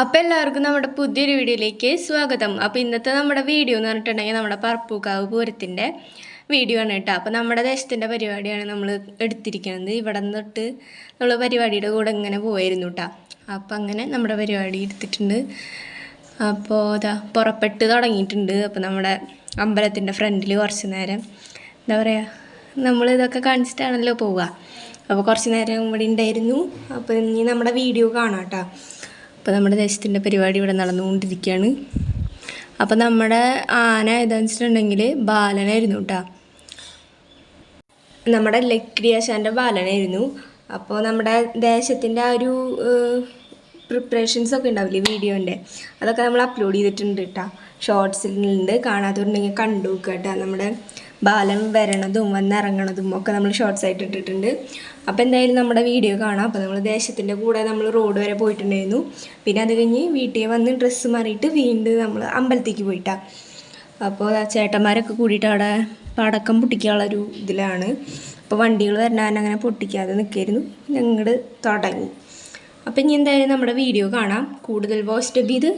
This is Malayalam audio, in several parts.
അപ്പോൾ എല്ലാവർക്കും നമ്മുടെ പുതിയൊരു വീഡിയോയിലേക്ക് സ്വാഗതം. അപ്പോൾ ഇന്നത്തെ നമ്മുടെ വീഡിയോ എന്ന് പറഞ്ഞിട്ടുണ്ടെങ്കിൽ നമ്മുടെ പറപ്പൂക്കാവ് പൂരത്തിന്റെ വീഡിയോ ആണ് കേട്ടോ. അപ്പോൾ നമ്മുടെ ദേശത്തിന്റെ പരിപാടിയാണ് നമ്മൾ എടുത്തിരിക്കുന്നത്. ഇവിടെ നിന്നിട്ട് നമ്മൾ പരിപാടിയുടെ കൂടെ ഇങ്ങനെ പോയിരുന്നു കേട്ടോ. അപ്പോൾ അങ്ങനെ നമ്മുടെ പരിപാടി എടുത്തിട്ടുണ്ട്. അപ്പോൾ ഇതാ പുറപ്പെട്ട് തുടങ്ങിയിട്ടുണ്ട്. അപ്പോൾ നമ്മുടെ അമ്പലത്തിന്റെ ഫ്രണ്ടിൽ കുറച്ച് നേരം എന്താ പറയുക നമ്മൾ ഇതൊക്കെ കാണിച്ചിട്ടാണല്ലോ പോവുക. അപ്പോൾ കുറച്ച് നേരം ഇവിടെ ഉണ്ടായിരുന്നു. അപ്പോൾ ഇനി നമ്മുടെ വീഡിയോ കാണാം കേട്ടോ. അപ്പോൾ നമ്മുടെ ദേശത്തിന്റെ പരിപാടി ഇവിടെ നടന്നുകൊണ്ടിരിക്കുകയാണ് അപ്പോൾ നമ്മുടെ ആന ഏതാണെന്ന് വെച്ചിട്ടുണ്ടെങ്കിൽ ബാലനായിരുന്നു കേട്ടോ നമ്മുടെ ലക്രിയാശാന്റെ ബാലനായിരുന്നു. അപ്പോൾ നമ്മുടെ ദേശത്തിന്റെ ആ ഒരു പ്രിപ്പറേഷൻസ് ഒക്കെ ഉണ്ടാവില്ലേ വീഡിയോന്റെ അതൊക്കെ നമ്മൾ അപ്ലോഡ് ചെയ്തിട്ടുണ്ട് കേട്ടോ ഷോർട്സിലുണ്ട് കാണാത്തവരുണ്ടെങ്കിൽ കണ്ടു കേട്ടോ നമ്മുടെ ബാലൻ വരണതും വന്നിറങ്ങണതും ഒക്കെ നമ്മൾ ഷോർട്സ് ആയിട്ട് ഇട്ടിട്ടുണ്ട്. അപ്പോൾ എന്തായാലും നമ്മുടെ വീഡിയോ കാണാം. അപ്പോൾ നമ്മൾ ദേശത്തിന്റെ കൂടെ നമ്മൾ റോഡ് വരെ പോയിട്ടുണ്ടായിരുന്നു. പിന്നെ അത് കഴിഞ്ഞ് വീട്ടിൽ വന്ന് ഡ്രസ്സ് മാറിയിട്ട് വീണ്ടും നമ്മൾ അമ്പലത്തേക്ക് പോയിട്ടാണ് അപ്പോൾ ചേട്ടന്മാരൊക്കെ കൂടിയിട്ട് അവിടെ പടക്കം പൊട്ടിക്കാനുള്ള ഒരു ഇതിലാണ്. അപ്പോൾ വണ്ടികൾ വരണാൻ അങ്ങനെ പൊട്ടിക്കാതെ നിൽക്കായിരുന്നു. ഞങ്ങൾ തുടങ്ങി. അപ്പോൾ ഇനി എന്തായാലും നമ്മുടെ വീഡിയോ കാണാം. കൂടുതൽ വോയിസ് ചെയ്ത്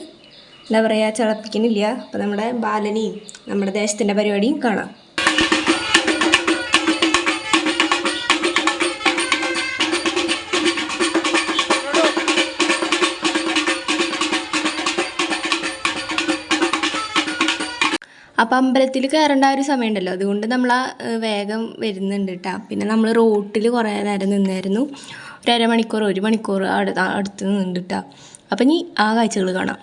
എന്താ പറയുക ചളപ്പിക്കുന്നില്ല അപ്പോൾ നമ്മുടെ ബാലനെയും നമ്മുടെ ദേശത്തിന്റെ പരിപാടിയും കാണാം. അപ്പം അമ്പലത്തിൽ കയറേണ്ട ഒരു സമയമുണ്ടല്ലോ. അതുകൊണ്ട് നമ്മൾ ആ വേഗം വരുന്നുണ്ട് കേട്ടോ പിന്നെ നമ്മൾ റോട്ടിൽ കുറേ നേരം നിന്നായിരുന്നു. ഒരു അരമണിക്കൂർ ഒരു മണിക്കൂർ അടുത്ത് കേട്ടോ അപ്പം ഇനി ആ കാഴ്ചകൾ കാണാം.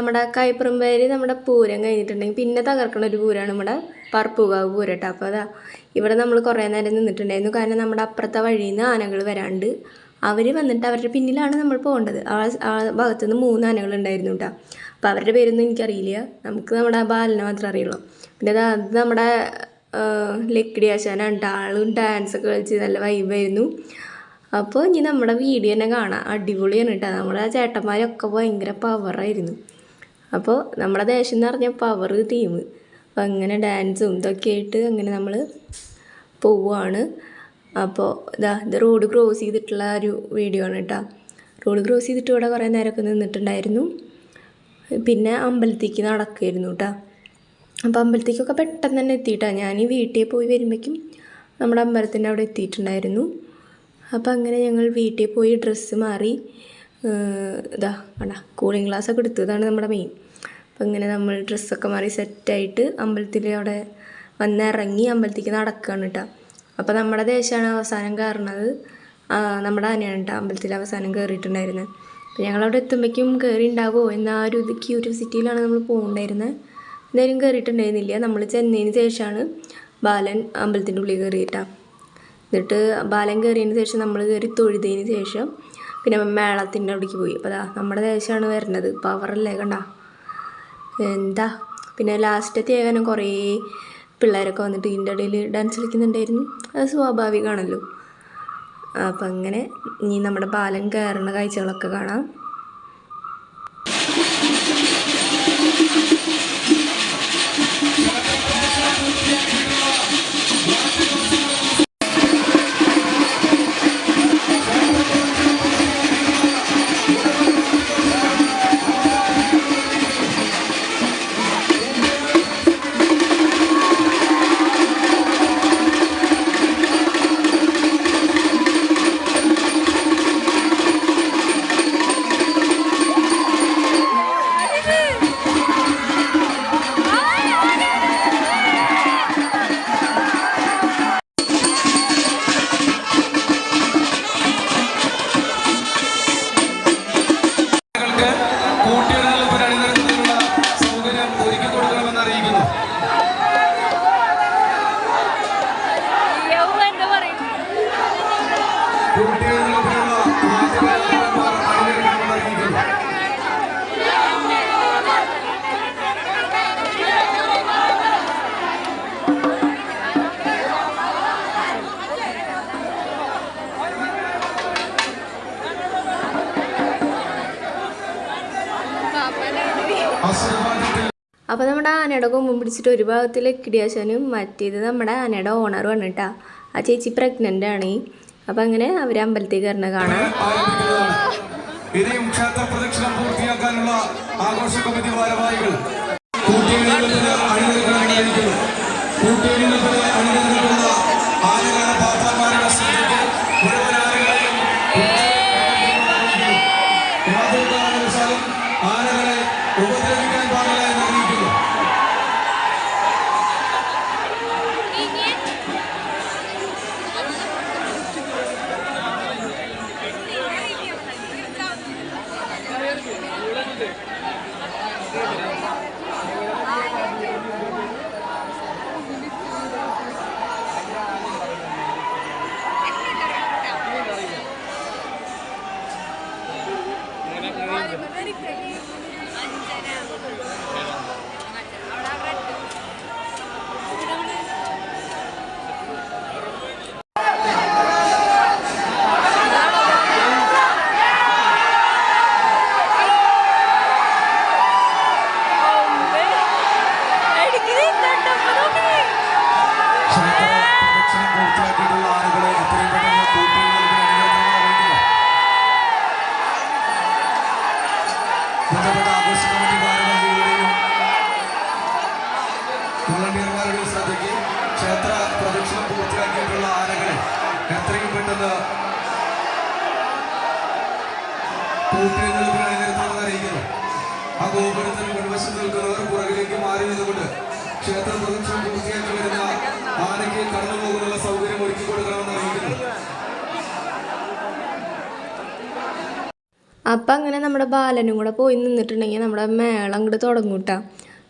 നമ്മുടെ കൈപ്പറമ്പേര് നമ്മുടെ പൂരം കഴിഞ്ഞിട്ടുണ്ടെങ്കിൽ പിന്നെ തകർക്കണ ഒരു പൂരമാണ് നമ്മുടെ പറപ്പുകാവ് പൂരട്ടോ. അപ്പോൾ അതാ ഇവിടെ നമ്മൾ കുറേ നേരം നിന്നിട്ടുണ്ടായിരുന്നു. കാരണം നമ്മുടെ അപ്പുറത്തെ വഴിയിൽ നിന്ന് ആനകൾ വരാണ്ട് അവർ വന്നിട്ട് അവരുടെ പിന്നിലാണ് നമ്മൾ പോകേണ്ടത്. ആ ആ ഭാഗത്തു നിന്ന് മൂന്ന് ആനകൾ ഉണ്ടായിരുന്നു കേട്ടോ. അപ്പോൾ അവരുടെ പേരൊന്നും എനിക്കറിയില്ല. നമുക്ക് നമ്മുടെ ബാലിനെ മാത്രമേ അറിയുള്ളൂ. പിന്നെ അത് നമ്മുടെ ലക്കിടി ആശാനാണ് ആളും ഡാൻസൊക്കെ കളിച്ച് നല്ല വൈബായിരുന്നു അപ്പോൾ ഇനി നമ്മുടെ വീഡിയോ തന്നെ കാണാം. അടിപൊളിയാണ് കേട്ടോ. നമ്മുടെ ചേട്ടന്മാരൊക്കെ ഭയങ്കര പവറായിരുന്നു അപ്പോൾ നമ്മുടെ ദേശം എന്ന് പറഞ്ഞാൽ പവർ തീം അപ്പോൾ അങ്ങനെ ഡാൻസും ഇതൊക്കെ ആയിട്ട് അങ്ങനെ നമ്മൾ പോവുകയാണ് അപ്പോൾ ഇതാ ഇത് റോഡ് ക്രോസ് ചെയ്തിട്ടുള്ള ഒരു വീഡിയോ ആണ് കേട്ടോ റോഡ് ക്രോസ് ചെയ്തിട്ട് ഇവിടെ കുറേ നേരമൊക്കെ നിന്നിട്ടുണ്ടായിരുന്നു. പിന്നെ അമ്പലത്തേക്ക് നടക്കുമായിരുന്നു കേട്ടോ അപ്പോൾ അമ്പലത്തേക്കൊക്കെ പെട്ടെന്ന് തന്നെ എത്തിയിട്ടാണ് ഞാൻ ഈ വീട്ടിൽ പോയി വരുമ്പോഴേക്കും നമ്മുടെ അമ്പലത്തിന്റെ അവിടെ എത്തിയിട്ടുണ്ടായിരുന്നു. അപ്പോൾ അങ്ങനെ ഞങ്ങൾ വീട്ടിൽ പോയി ഡ്രസ്സ് മാറി ഇതാ കണ്ട കൂളിംഗ് ഗ്ലാസ് ഒക്കെ എടുത്തതാണ് നമ്മുടെ മെയിൻ അപ്പോൾ ഇങ്ങനെ നമ്മൾ ഡ്രസ്സൊക്കെ മാറി സെറ്റായിട്ട് അമ്പലത്തിൽ അവിടെ വന്നിറങ്ങി അമ്പലത്തേക്ക് നടക്കുകയാണ് കേട്ടോ അപ്പോൾ നമ്മുടെ ദേശമാണ് അവസാനം കയറുന്നത് നമ്മുടെ ആനയാണ് കേട്ടോ അമ്പലത്തിൽ അവസാനം കയറിയിട്ടുണ്ടായിരുന്നത് അപ്പോൾ ഞങ്ങളവിടെ എത്തുമ്പോഴേക്കും കയറി ഉണ്ടാവുമോ എന്ന ആ ഒരു ഇത് ക്യൂരിയോസിറ്റിയിലാണ് നമ്മൾ പോകുന്നുണ്ടായിരുന്നത് എന്തായാലും കയറിയിട്ടുണ്ടായിരുന്നില്ല. നമ്മൾ ചെന്നതിന് ശേഷമാണ് ബാലൻ അമ്പലത്തിന്റെ ഉള്ളിൽ കയറിയിട്ടാണ് എന്നിട്ട് ബാലൻ കയറിയതിന് ശേഷം നമ്മൾ കയറി തൊഴുതതിന് ശേഷം പിന്നെ മേളത്തിന്റെ അവിടേക്ക് പോയി. അപ്പോൾ അതാ നമ്മുടെ ദേശമാണ് വരുന്നത് പവറല്ലേ കണ്ട? എന്താ? പിന്നെ ലാസ്റ്റത്തെ ഏകാനം കുറേ പിള്ളേരൊക്കെ വന്നിട്ട് ഇതിന്റെ ഇടയിൽ ഡാൻസ് കളിക്കുന്നുണ്ടായിരുന്നു. അത് സ്വാഭാവികമാണല്ലോ അപ്പം അങ്ങനെ ഇനി നമ്മുടെ ബാലൻ കയറുന്ന കാഴ്ചകളൊക്കെ കാണാം. അപ്പോൾ നമ്മുടെ ആനയുടെ കൊമ്പും പിടിച്ചിട്ട് ഒരു ഭാഗത്തിൽ കിടിയാശനും മറ്റേത് നമ്മുടെ ആനയുടെ ഓണറുമാണ് കേട്ടോ ആ ചേച്ചി പ്രഗ്നന്റ് ആണ്. അപ്പം അങ്ങനെ അവർ അമ്പലത്തിൽ കയറുന്ന കാണാം. പൂർത്തിയാക്കാനുള്ള ആഘോഷ കമ്മിറ്റി ഭാരവാഹികൾ. അണിനിരക്കുന്ന ക്ഷേത്ര വോളണ്ടിയർമാരുടെയും ശ്രദ്ധയ്ക്ക് ക്ഷേത്ര പ്രദക്ഷിണം പൂർത്തിയാക്കിയിട്ടുള്ള ആനകളെ എത്രയും പെട്ടെന്ന് കൂട്ടിയെഴുന്നേൽപ്പിന് അണിനിരത്തണമെന്ന് അറിയിക്കുന്നു. ആ ഗോപുരത്തിന് മുൻവശം നിൽക്കുന്നവർ പുറകിലേക്ക് മാറി നിന്നുകൊണ്ട് ക്ഷേത്ര പ്രദക്ഷിണം പൂർത്തിയാക്കി വരുന്ന ആനയ്ക്ക് കടന്നു പോകുന്നുള്ള സൗകര്യം ഒരുക്കി കൊടുക്കണമെന്ന് അറിയിക്കുന്നു. അപ്പം അങ്ങനെ നമ്മുടെ ബാലനും കൂടെ പോയി നിന്നിട്ടുണ്ടെങ്കിൽ നമ്മുടെ മേളം അങ്ങോട്ട് തുടങ്ങും കേട്ടോ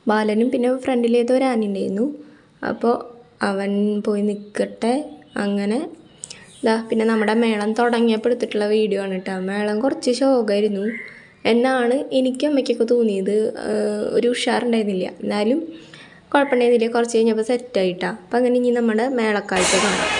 ബാലനും പിന്നെ ഫ്രണ്ടിലേത് ഒരു ആന ഉണ്ടായിരുന്നു. അപ്പോൾ അവൻ പോയി നിൽക്കട്ടെ അങ്ങനെ ഇതാ പിന്നെ നമ്മുടെ മേളം തുടങ്ങിയപ്പോൾ എടുത്തിട്ടുള്ള വീഡിയോ ആണ് കേട്ടോ. മേളം കുറച്ച് ശോകമായിരുന്നു. എന്നാണ് എനിക്കും അമ്മയ്ക്കൊക്കെ തോന്നിയത്. ഒരു ഉഷാറുണ്ടായിരുന്നില്ല. എന്നാലും കുഴപ്പമുണ്ടായിരുന്നില്ല. കുറച്ച് കഴിഞ്ഞപ്പോൾ സെറ്റായിട്ടാണ് അപ്പം അങ്ങനെ ഇനി നമ്മുടെ മേളക്കാഴ്ച കാണാം.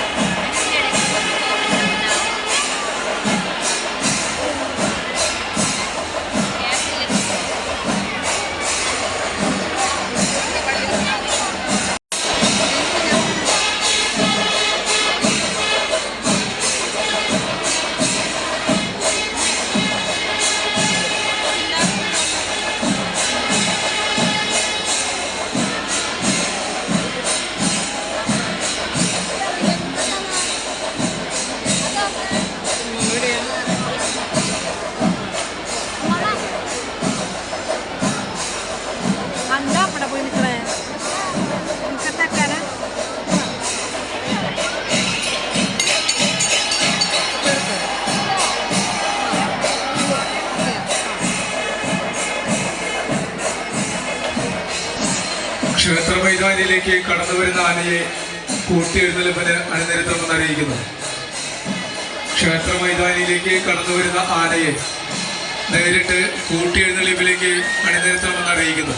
മൈതാനിയിലേക്ക് കടന്നു വരുന്ന ആനയെ കൂട്ടിയെഴുന്നേൽപ്പിന് അണിനിരത്തണമെന്ന് അറിയിക്കുന്നു. ക്ഷേത്ര മൈതാനിയിലേക്ക് കടന്നു വരുന്ന ആനയെ നേരിട്ട് കൂട്ടിയെഴുന്നേൽപ്പിലേക്ക് അണിനിരത്തണമെന്ന് അറിയിക്കുന്നു.